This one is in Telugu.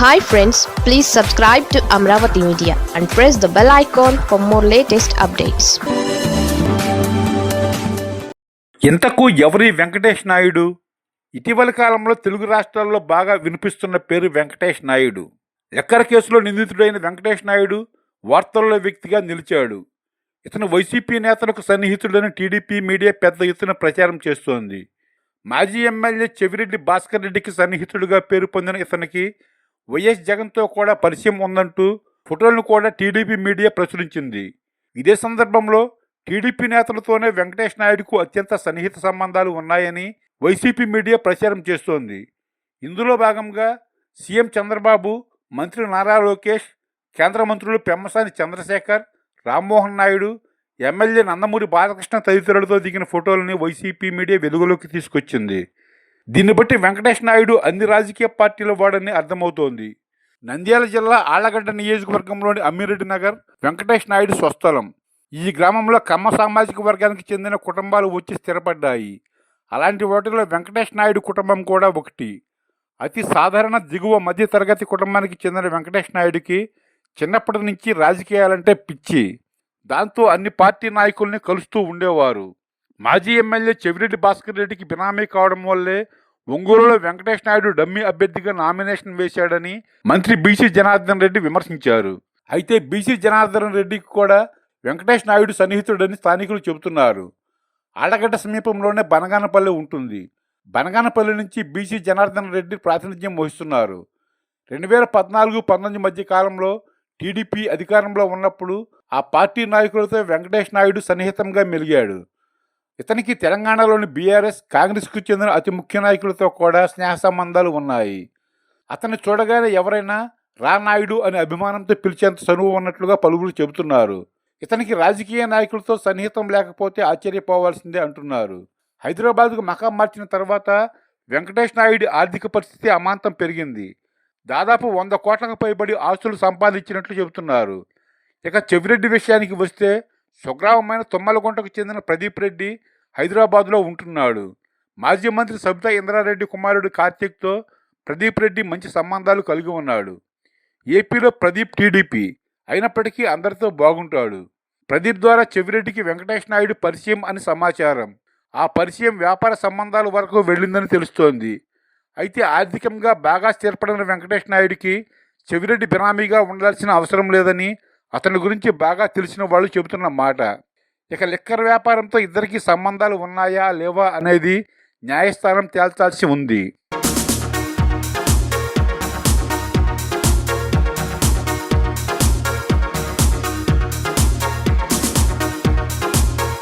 Hi friends please subscribe to Amaravati media and press the bell icon for more latest updates ఇంతకు ఎవరి వెంకటేష్ నాయుడు? ఇటీవల కాలంలో తెలుగు రాష్ట్రాల్లో బాగా వినిపిస్తున్న పేరు వెంకటేష్ నాయుడు. లెక్కర కేసులో నిందితుడైన వెంకటేష్ నాయుడు వార్తల్లో వ్యక్తిగా నిలిచాడు. ఇతను వైసీపీ నేతలకు సన్నిహితుడని టీడీపీ మీడియా పెద్ద ఎత్తున ప్రచారం చేస్తోంది. మాజీ ఎమ్మెల్యే చెవిరెడ్డి భాస్కర్ రెడ్డికి సన్నిహితుడిగా పేరు పొందిన ఇతనికి వైఎస్ జగన్తో కూడా పరిచయం ఉందంటూ ఫోటోలను కూడా టీడీపీ మీడియా ప్రచురించింది. ఇదే సందర్భంలో టీడీపీ నేతలతోనే వెంకటేష్ నాయుడుకు అత్యంత సన్నిహిత సంబంధాలు ఉన్నాయని వైసీపీ మీడియా ప్రచారం చేస్తోంది. ఇందులో భాగంగా సీఎం చంద్రబాబు మంత్రి నారా లోకేష్ కేంద్ర మంత్రులు పెమ్మసాని చంద్రశేఖర్ రామ్మోహన్ నాయుడు ఎమ్మెల్యే నందమూరి బాలకృష్ణ తదితరులతో దిగిన ఫోటోలని వైసీపీ మీడియా వెలుగులోకి తీసుకొచ్చింది. దీన్ని బట్టి వెంకటేష్ నాయుడు అన్ని రాజకీయ పార్టీల వాడని అర్థమవుతోంది. నంద్యాల జిల్లా ఆళ్ళగడ్డ నియోజకవర్గంలోని అమ్మిరెడ్డి నగర్ వెంకటేష్ నాయుడు స్వస్థలం. ఈ గ్రామంలో కమ్మ సామాజిక వర్గానికి చెందిన కుటుంబాలు వచ్చి స్థిరపడ్డాయి. అలాంటి వాటిలో వెంకటేష్ నాయుడు కుటుంబం కూడా ఒకటి. అతి సాధారణ దిగువ మధ్య తరగతి కుటుంబానికి చెందిన వెంకటేష్ నాయుడికి చిన్నప్పటి నుంచి రాజకీయాలంటే పిచ్చి. దాంతో అన్ని పార్టీ నాయకుల్ని కలుస్తూ ఉండేవారు. మాజీ ఎమ్మెల్యే చెవిరెడ్డి భాస్కర్ రెడ్డికి బినామీ కావడం వల్లే ఒంగోలులో వెంకటేష్ నాయుడు డమ్మీ అభ్యర్థిగా నామినేషన్ వేశాడని మంత్రి బీసీ జనార్దన్ రెడ్డి విమర్శించారు. అయితే బీసీ జనార్దన్ రెడ్డికి కూడా వెంకటేష్ నాయుడు సన్నిహితుడని స్థానికులు చెబుతున్నారు. ఆడగడ్డ సమీపంలోనే బనగానపల్లి ఉంటుంది. బనగానపల్లి నుంచి బీసీ జనార్దన్ రెడ్డి ప్రాతినిధ్యం వహిస్తున్నారు. రెండు వేల పద్నాలుగు పంతొమ్మిది మధ్య కాలంలో టీడీపీ అధికారంలో ఉన్నప్పుడు ఆ పార్టీ నాయకులతో వెంకటేష్ నాయుడు సన్నిహితంగా మెలిగాడు. ఇతనికి తెలంగాణలోని బీఆర్ఎస్ కాంగ్రెస్కు చెందిన అతి ముఖ్య నాయకులతో కూడా స్నేహ సంబంధాలు ఉన్నాయి. అతన్ని చూడగానే ఎవరైనా రానాయుడు అనే అభిమానంతో పిలిచేంత చనువు ఉన్నట్లుగా పలువురు చెబుతున్నారు. ఇతనికి రాజకీయ నాయకులతో సన్నిహితం లేకపోతే ఆశ్చర్యపోవాల్సిందే అంటున్నారు. హైదరాబాద్కు మకాం మార్చిన తర్వాత వెంకటేష్ నాయుడు ఆర్థిక పరిస్థితి అమాంతం పెరిగింది. దాదాపు వంద కోట్లకు పైబడి ఆస్తులు సంపాదించినట్లు చెబుతున్నారు. ఇక చెవిరెడ్డి విషయానికి వస్తే స్వగ్రామమైన తుమ్మలగుంటకు చెందిన ప్రదీప్ రెడ్డి హైదరాబాద్లో ఉంటున్నాడు. మాజీ మంత్రి సబితా ఇంద్రారెడ్డి కుమారుడు కార్తీక్తో ప్రదీప్ రెడ్డి మంచి సంబంధాలు కలిగి ఉన్నాడు. ఏపీలో ప్రదీప్ టీడీపీ అయినప్పటికీ అందరితో బాగుంటాడు. ప్రదీప్ ద్వారా చెవిరెడ్డికి వెంకటేష్ నాయుడు పరిచయం అని సమాచారం. ఆ పరిచయం వ్యాపార సంబంధాల వరకు వెళ్ళిందని తెలుస్తోంది. అయితే ఆర్థికంగా బాగా స్థిరపడిన వెంకటేష్ నాయుడికి చెవిరెడ్డి బినామీగా ఉండాల్సిన అవసరం లేదని అతని గురించి బాగా తెలిసిన వాళ్ళు చెబుతున్న మాట ఇక లిక్కర్ వ్యాపారంతో ఇద్దరికీ సంబంధాలు ఉన్నాయా లేవా అనేది న్యాయస్థానం తేల్చాల్సి ఉంది.